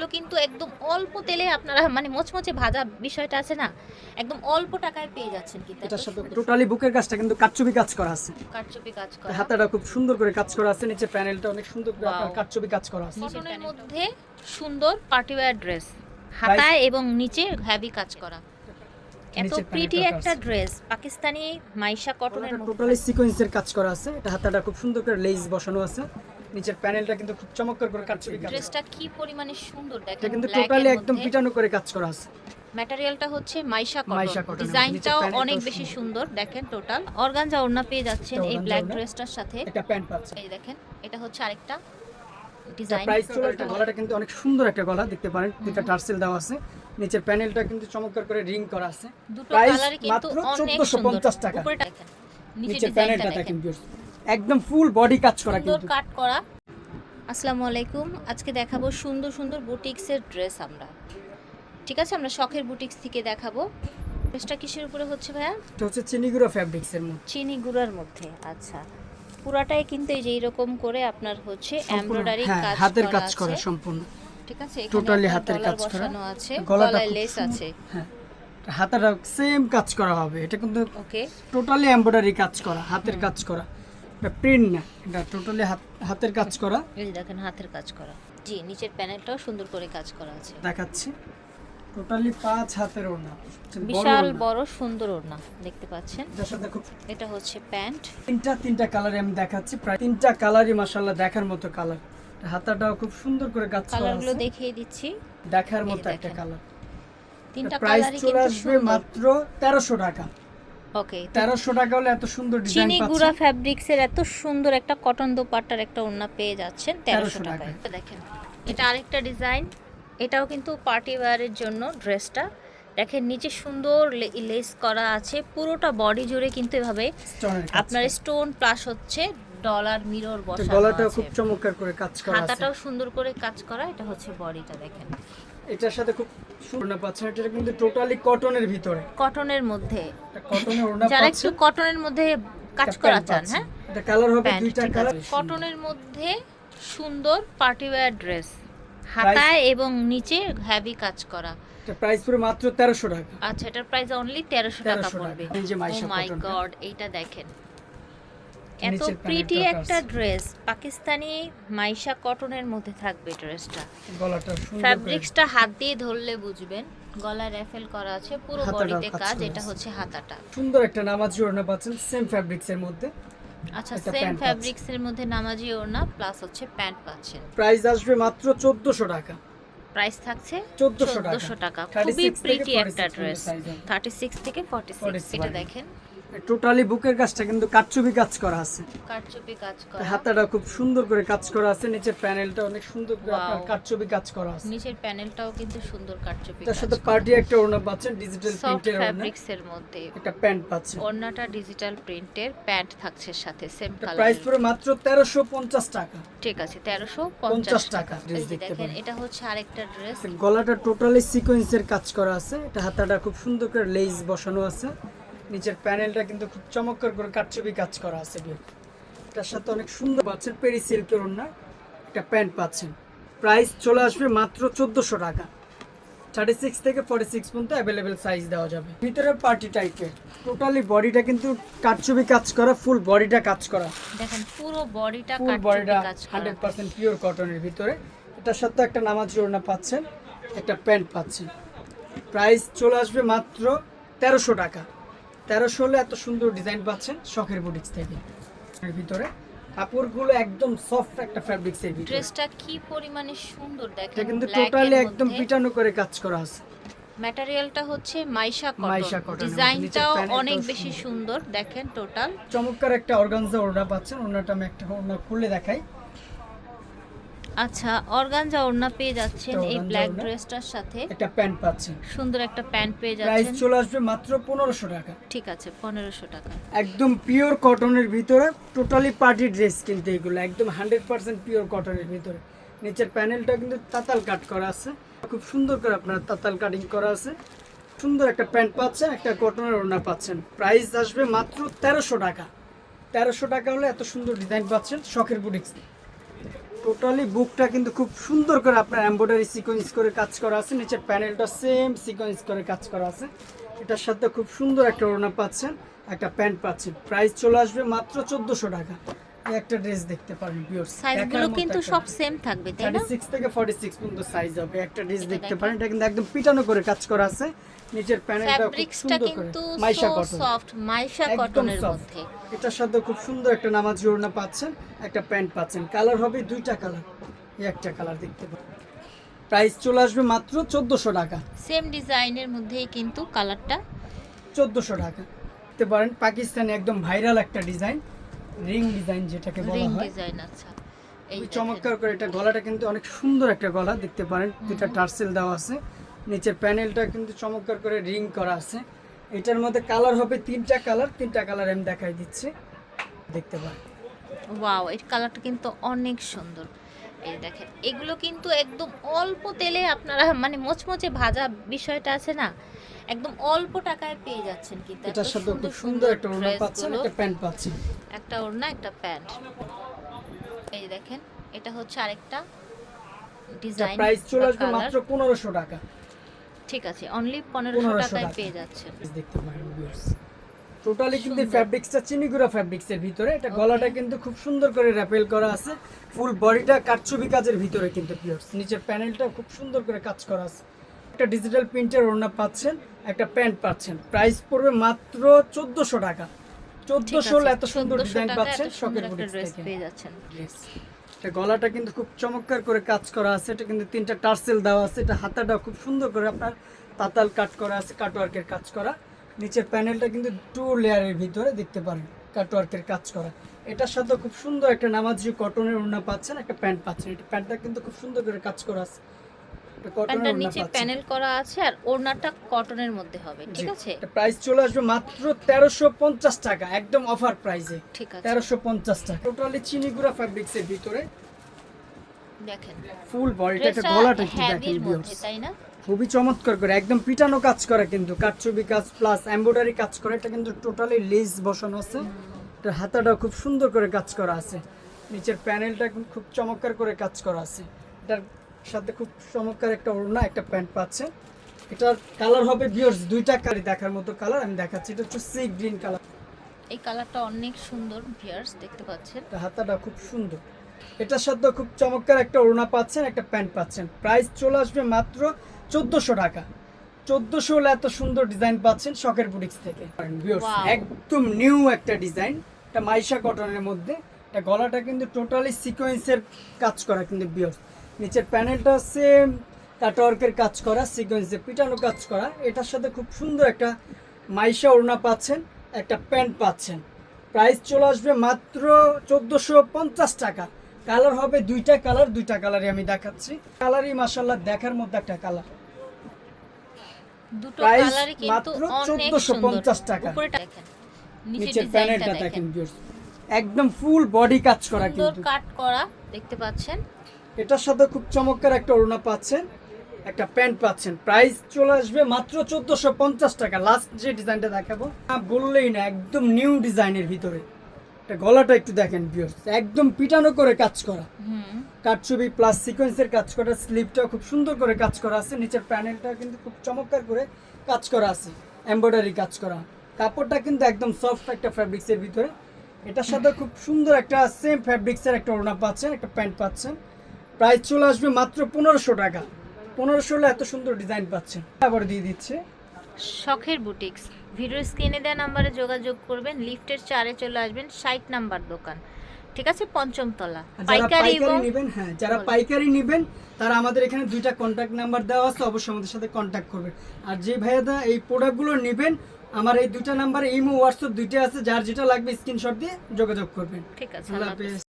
এগুলো কিন্তু একদম অল্প তেলে আপনারা মানে মোচমোচে ভাজা বিষয়টা আছে না? একদম অল্প টাকায় পেয়ে যাচ্ছেন কিন্তু এটার সাথে টোটালি বুকের কাজটা কিন্তু কাটচুপি কাজ করা আছে। কারচুপি কাজ করা। হাতাটা খুব সুন্দর করে কাজ করা আছে নিচে প্যানেলটা অনেক সুন্দর করে আপনার. কাটচুপি কাজ করা আছে। কটনের মধ্যে সুন্দর পার্টিওয়্যার ড্রেস হাতায় এবং নিচে হেভি কাজ করা। এত প্রিটি একটা ড্রেস পাকিস্তানি মাইশা কটনের টোটালি সিকোয়েন্সের কাজ করা আছে। এটা হাতাটা খুব সুন্দর করে লেস বসানো আছে। নিচের প্যানেলটা কিন্তু খুব চমৎকার করে কাজ ড্রেসটা কি পরিমাণে সুন্দর এটা কিন্তু টোটালি একদম পিটানো করে কাজ করা আছে। ম্যাটেরিয়ালটা হচ্ছে মাইশা কটন ডিজাইনটাও অনেক বেশি সুন্দর। দেখেন টোটাল অর্গানজা ওড়না পেয়ে যাচ্ছেন এই ব্ল্যাক ড্রেসটার সাথে। একটা প্যান্ট পাচ্ছে। এই দেখেন এটা হচ্ছে আরেকটা ডিজাইন প্রাইস চলে গলাটা কিন্তু অনেক সুন্দর একটা গলা দেখতে পারেন দুটা টার্সেল দেওয়া আছে। নিচের প্যানেলটা কিন্তু চমৎকার করে রিং করা আছে। দুটো কালারই কিন্তু অনেক সুন্দর। 1450 টাকা। উপরে দেখেন নিচের প্যানেলটা দেখেন দেখেন। একদম ফুল বডি কাজ করা কিন্তু। কাট করা। আসসালামু আলাইকুম। আজকে দেখাবো সুন্দর সুন্দর বুটিক্সের ড্রেস আমরা। ঠিক আছে? আমরা শখের বুটিক্স থেকে দেখাবো। ড্রেসটা কিসের উপরে হচ্ছে ভাইয়া? এটা হচ্ছে চিনিগুড়া ফ্যাব্রিক্স এর মধ্যে। চিনি গুঁড়ার মধ্যে। আচ্ছা। পুরাটাই কিন্তু এই যে এরকম করে আপনার হচ্ছে এমব্রয়ডারি হ্যাঁ, কাজ হাতের কাজ করা সম্পূর্ণ। ঠিক আছে? Totally হাতের কাজ করা। আছে। গলায় লেস আছে। হ্যাঁ। হাতাটা সেম কাজ করা হবে। এটা কিন্তু ওকে টোটালি এমব্রয়ডারি কাজ করা হাতের কাজ করা। এটা প্রিন্ট না এটা টোটালি হাতের কাজ করা। এই দেখেন হাতের কাজ করা। জি নিচের প্যানেলটাও সুন্দর করে কাজ করা আছে। দেখাচ্ছি। টোটালি পাঁচ হাতের ওড়না। বিশাল বড় সুন্দর ওড়না দেখতে পাচ্ছেন? এটা হচ্ছে প্যান্ট। তিনটা তিনটা কালারে আমি দেখাচ্ছি। প্রায় তিনটা কালারই মাসাল্লাহ দেখার মতো কালার হাতাটাও খুব সুন্দর করে কাজ করা কালারগুলো দেখিয়ে দিচ্ছি। দেখার মতো একটা কালার তিনটা কালারই কিন্তু মাত্র তেরোশো টাকা। ওকে তেরোশো টাকা হলে এত সুন্দর ডিজাইন চিনি গুঁড়া ফ্যাব্রিক্সের এত সুন্দর একটা কটন দোপাট্টার একটা ওড়না পেয়ে যাচ্ছেন তেরোশো 1300 টাকায়। দেখেন এটা আরেকটা ডিজাইন এটাও কিন্তু পার্টি ওয়্যারের জন্য ড্রেসটা দেখেন নিচে সুন্দর লেস করা আছে পুরোটা বডি জুড়ে কিন্তু এভাবে আপনার স্টোন প্লাস হচ্ছে ডলার মিরর বসানো গলাটাও আছে। খুব চমৎকার করে কাজ করা আছে। হাতাটাও সুন্দর করে কাজ করা এটা হচ্ছে বডিটা দেখেন। এটার সাথে খুব সুন্দর পাচ্ছেন এটা কিন্তু টোটালি কটনের ভিতরে। কটনের মধ্যে। এটা কটনের ওড়না যারা একটু কটনের মধ্যে কাজ করা চান হ্যাঁ? এটা কালার হবে দুইটা কালার কটনের মধ্যে সুন্দর পার্টিওয়্যার ড্রেস হাতায় এবং নিচে হেভি কাজ করা। এটা প্রাইস পুরো মাত্র তেরোশো টাকা। আচ্ছা এটার প্রাইস অনলি তেরোশো টাকা পড়বে। মাইশা মাই। গড এইটা দেখেন। এত প্রিটি একটা ড্রেস পাকিস্তানি মাইশা কটনের মধ্যে থাকবে ড্রেসটা গলাটা ফ্যাব্রিক্সটা হাত দিয়ে ধরলে বুঝবেন গলায় র্যাফেল করা আছে পুরো বডিতে কাজ এটা হচ্ছে হাতাটা। সুন্দর একটা নামাজি ওড়না পাচ্ছেন সেম ফ্যাব্রিক্স এর মধ্যে। আচ্ছা সেম pant ফ্যাব্রিক্স এর মধ্যে নামাজি ওড়না প্লাস হচ্ছে প্যান্ট পাচ্ছেন। প্রাইস আসবে মাত্র চোদ্দশো টাকা। প্রাইস থাকছে 1400 টাকা। 1400 টাকা 36 খুবই প্রিটি একটা ড্রেস size হবে। 36 থেকে 46 46 এটা দেখেন। টোটালি বুকের কাজটা কিন্তু কাটচুপি কাজ করা আছে। কারচুপি কাজ করা। হাতাটা খুব সুন্দর করে কাজ করা আছে নিচের প্যানেলটা অনেক সুন্দর করে আপনার কাটচুপি কাজ করা আছে। নিচের প্যানেলটাও কিন্তু সুন্দর কারচুপি তার সাথে পার্টি একটা ওড়না পাচ্ছেন ডিজিটাল প্রিন্টের ওড়না। ফ্যাব্রিক্স এর মধ্যে। একটা প্যান্ট পাচ্ছেন। ওড়নাটা ডিজিটাল প্রিন্টের প্যান্ট থাকছে সাথে সেম প্রাইস পুরো মাত্র তেরোশো পঞ্চাশ টাকা। ঠিক আছে 1350 50 টাকা যে দেখতে পারেন। এটা হচ্ছে আরেকটা ড্রেস গলাটা টোটালি সিকোয়েন্সের কাজ করা আছে। এটা হাতাটা খুব সুন্দর করে লেস বসানো আছে। নিচের প্যানেলটা কিন্তু খুব চমৎকার করে কাটচুপি কাজ করা আছে। এটার সাথে অনেক সুন্দর পাচ্ছেন পেরি সিল্কের ওড়না একটা প্যান্ট পাচ্ছেন। প্রাইস চলে আসবে মাত্র চোদ্দোশো টাকা। থার্টি সিক্স থেকে ফর্টি সিক্স পর্যন্ত অ্যাভেলেবেল সাইজ দেওয়া যাবে। ভিতরে পার্টি টাইপের টোটালি বডিটা কিন্তু কাটচুপি কাজ করা ফুল বডিটা কাজ করা। দেখেন পুরো বডিটা ফুল বডিটা হান্ড্রেড পার্সেন্ট পিওর কটনের ভিতরে। এটার সাথে একটা নামাজ ওড়না পাচ্ছেন একটা প্যান্ট পাচ্ছেন। প্রাইস চলে আসবে মাত্র তেরোশো টাকা। তেরোশো হলে এত সুন্দর ডিজাইন পাচ্ছেন শখের বুটিক্স থেকে। এর ভিতরে কাপড়গুলো একদম সফট একটা ফ্যাব্রিক্স এর ভিতরে। ড্রেসটা কি পরিমাণে সুন্দর এটা দেখেন কিন্তু টোটালি একদম। পিটানো করে কাজ করা আছে। ম্যাটেরিয়ালটা হচ্ছে মাইশা কটন। ডিজাইনটাও অনেক বেশি সুন্দর। সুন্দর দেখেন টোটাল চমৎকার একটা অর্গানজা ওড়না পাচ্ছেন ওড়নাটা আমি একটা ওড়না খুলে দেখাই। আচ্ছা অর্গানজা ওড়না পেয়ে যাচ্ছেন এই ব্ল্যাক। ড্রেসটার সাথে। একটা প্যান্ট পাচ্ছেন। সুন্দর একটা প্যান্ট পেয়ে যাচ্ছেন। প্রাইস চলে আসবে মাত্র পনেরোশো টাকা। ঠিক আছে পনেরোশো টাকা। একদম পিওর কটনের ভিতরে টোটালি পার্টি ড্রেস কিন্তু এগুলো একদম হান্ড্রেড পার্সেন্ট পিওর কটনের ভিতরে। নিচের প্যানেলটা কিন্তু তাতাল কাট করা আছে। খুব সুন্দর করে আপনার তাতাল কাটিং করা আছে। সুন্দর একটা প্যান্ট পাচ্ছেন একটা কটনের ওড়না পাচ্ছেন। প্রাইস আসবে মাত্র তেরোশো টাকা। তেরোশো টাকা হলে এত সুন্দর ডিজাইন পাচ্ছেন শখের বুটিক্স টোটালি বুকটা কিন্তু খুব সুন্দর করে আপনার এমব্রয়ডারি সিকোয়েন্স করে কাজ করা আছে। নিচের প্যানেলটা সেম সিকোয়েন্স করে কাজ করা আছে। এটার সাথে খুব সুন্দর একটা ওড়না পাচ্ছেন, একটা প্যান্ট পাচ্ছেন। প্রাইস চলে আসবে মাত্র চোদ্দোশো টাকা। এই একটা ড্রেস দেখতে পারেন ভিউয়ার্স সাইজগুলো কিন্তু সব সেম থাকবে তাই না? থার্টি সিক্স থেকে ফর্টি সিক্স পর্যন্ত সাইজ হবে একটা ড্রেস দেখতে পারেন। এটা কিন্তু একদম পিটানো করে কাজ করা আছে। নিচের প্যানেলটা খুব সুন্দর করে। মাইশা কটন সফট মাইশা কটনের মধ্যে। এটার সাথে খুব সুন্দর একটা নামাজ ওড়না পাচ্ছেন একটা প্যান্ট পাচ্ছেন। কালার হবে দুইটা কালার এই একটা কালার দেখতে পাবেন প্রাইস চলে আসবে মাত্র চোদ্দোশো টাকা। সেম ডিজাইনের মধ্যেই কিন্তু কালারটা চোদ্দোশো টাকা। দেখতে পারেন পাকিস্তানি একদম ভাইরাল একটা ডিজাইন রিং ডিজাইন যেটাকে বলা রিং হয়। ডিজাইন আচ্ছা। এই চমৎকার করে এটা গলাটা কিন্তু অনেক সুন্দর একটা গলা দেখতে পারেন। দুটা টার্সেল দেওয়া আছে। নিচের প্যানেলটা কিন্তু চমৎকার করে রিং করা আছে। এটার মধ্যে কালার হবে তিনটা কালার তিনটা কালার আমি দেখাই দিচ্ছি। দেখতে পারেন। ওয়াও এর কালারটা কিন্তু অনেক সুন্দর। এই দেখেন এগুলো কিন্তু একদম অল্প তেলে আপনারা মানে মোচমোচে ভাজা বিষয়টা আছে না? একদম অল্প টাকায় পেয়ে যাচ্ছেন কিন্তু। এটার সাথে খুব সুন্দর একটা ওড়না পাচ্ছেন একটা প্যান্ট পাচ্ছেন। একটা ওড়না একটা প্যান্ট। এই দেখেন এটা হচ্ছে আরেকটা ডিজাইন প্রাইস চলে আসবে মাত্র পনেরোশো টাকা। ঠিক আছে অনলি 1500 টাকায় পেয়ে যাচ্ছেন। দেখতে পারেন টোটালি কিন্তু। ফ্যাব্রিক্সটা চিনিগুড়া ফ্যাব্রিক্সের ভিতরে। এটা গলাটা কিন্তু খুব সুন্দর করে র্যাপেল করা আছে। ফুল বডিটা কাটছবি কাজের ভিতরে কিন্তু ভিউয়ার্স নিচের প্যানেলটা খুব সুন্দর করে কাজ করা আছে। একটা ডিজিটাল প্রিন্টের ওড়না পাচ্ছেন একটা প্যান্ট পাচ্ছেন। প্রাইস পড়বে মাত্র চোদ্দোশো টাকা। ঠিক চোদ্দোশো আছে, এত সুন্দর ডিজাইন পাচ্ছেন শখের একটা ড্রেস থেকে। পেয়ে যাচ্ছেন। এটা গলাটা কিন্তু খুব চমৎকার করে কাজ করা আছে। এটা কিন্তু তিনটা টার্সেল দেওয়া আছে। এটা হাতাটা খুব সুন্দর করে আপনার তাতাল কাট করা আছে কাটওয়ার্কের কাজ করা। নিচের প্যানেলটা কিন্তু টু লেয়ারের ভিতরে দেখতে পারেন কাটওয়ার্কের কাজ করা। এটার সাথে খুব সুন্দর একটা নামাজি কটনের ওড়না পাচ্ছেন একটা প্যান্ট পাচ্ছেন। এটা প্যান্টটা কিন্তু খুব সুন্দর করে কাজ করা আছে। এটা কটনের প্যান্টটার নিচে প্যানেল করা আছে আর ওড়নাটা কটনের মধ্যে হবে ঠিক আছে? প্রাইস চলে আসবে মাত্র তেরোশো পঞ্চাশ টাকা একদম অফার প্রাইসে ঠিক আছে। তেরোশো পঞ্চাশ টাকা। টোটালি চিনিগুড়া ফ্যাব্রিক্সের ভিতরে। দেখেন। ফুল বডিটা একটা গলাটা একটু দেখেন। তাই না? খুবই চমৎকার করে একদম পিটানো কাজ করা কিন্তু। কাঠছবি কাজ প্লাস এমব্রয়ডারি কাজ করা এটা কিন্তু টোটালি লেস বসানো আছে। এটা হাতাটা খুব সুন্দর করে কাজ করা আছে। নিচের প্যানেলটা খুব চমৎকার করে কাজ করা আছে। এটার সাথে খুব চমৎকার একটা ওড়না একটা প্যান্ট পাচ্ছে। এটার কালার হবে বিয়ার্স দুইটা কালার দেখার মতো কালার আমি দেখাচ্ছি। এটা হচ্ছে সি গ্রিন কালার। এই কালারটা অনেক সুন্দর ভিয়ার্স দেখতে পাচ্ছেন। এটা হাতাটা খুব সুন্দর। এটার সাথে খুব চমৎকার একটা ওড়না পাচ্ছেন একটা প্যান্ট পাচ্ছেন। প্রাইস চলে আসবে মাত্র চোদ্দোশো টাকা। চোদ্দোশো হলে এত সুন্দর ডিজাইন পাচ্ছেন শখের বুটিক্স থেকে। একদম নিউ একটা ডিজাইন। এটা মাইশা কটনের মধ্যে। এটা গলাটা কিন্তু টোটালি সিকোয়েন্সের কাজ করা কিন্তু বিয়র নিচের প্যানেলটা সেম কাটওয়ার্কের কাজ করা সিকোয়েন্সে পিটানো কাজ করা। এটার সাথে খুব সুন্দর একটা মাইশা ওড়না পাচ্ছেন একটা প্যান্ট পাচ্ছেন। প্রাইস চলে আসবে মাত্র চোদ্দোশো পঞ্চাশ টাকা। কালার হবে দুইটা কালার দুইটা কালারই আমি দেখাচ্ছি। কালারই মাসাল্লাহ দেখার মধ্যে একটা কালার। দুটো কালারই কিন্তু মাত্র অনেক 1450 সুন্দর টাকা। নিচের প্যানেলটা দেখেন। একদম ফুল বডি কাজ করা কিন্তু। কাট করা দেখতে পাচ্ছেন। এটার সাথে খুব চমৎকার একটা ওড়না পাচ্ছেন একটা প্যান্ট পাচ্ছেন। প্রাইস চলে আসবে মাত্র চোদ্দোশো পঞ্চাশ টাকা। লাস্ট যে ডিজাইনটা দেখাবো বললেই না একদম নিউ ডিজাইনের ভিতরে। এটা গলাটা একটু দেখেন ভিউয়ার্স একদম পিটানো করে কাজ করা। হুম। কাটছবি প্লাস সিকোয়েন্সের কাজ করা স্লিপটা খুব সুন্দর করে কাজ করা আছে। নিচের প্যানেলটা কিন্তু খুব চমৎকার করে কাজ করা আছে। এমব্রয়ডারি কাজ করা। কাপড়টা কিন্তু একদম সফট একটা ফ্যাব্রিক্সের ভিতরে। এটার সাথে খুব সুন্দর একটা সেম ফ্যাব্রিক্সের একটা ওড়না পাচ্ছেন একটা প্যান্ট পাচ্ছেন। প্রাইস চলে আসবে মাত্র পনেরোশো টাকা। পনেরোশো হলে এত সুন্দর ডিজাইন পাচ্ছেন। আবার দিয়ে দিচ্ছে। শখের বুটিক্স। ভিডিও স্ক্রিনে দেওয়া নাম্বারে যোগাযোগ করবেন। লিফটের চারে চলে আসবেন ষাট নাম্বার দোকান। ঠিক আছে? পঞ্চম তলা। পাইকারি নেবেন হ্যাঁ যারা পাইকারি নেবেন তারা আমাদের এখানে দুইটা কন্ট্যাক্ট নাম্বার দেওয়া আছে। অবশ্যই আমাদের সাথে কন্ট্যাক্ট করবেন। আর যে ভাইয়াদা এই প্রোডাক্টগুলো নেবেন আমার এই দুইটা নাম্বারে ইমো হোয়াটসঅ্যাপ দুইটা আছে। যার যেটা লাগবে স্ক্রিনশট দিয়ে যোগাযোগ করবেন। ঠিক আছে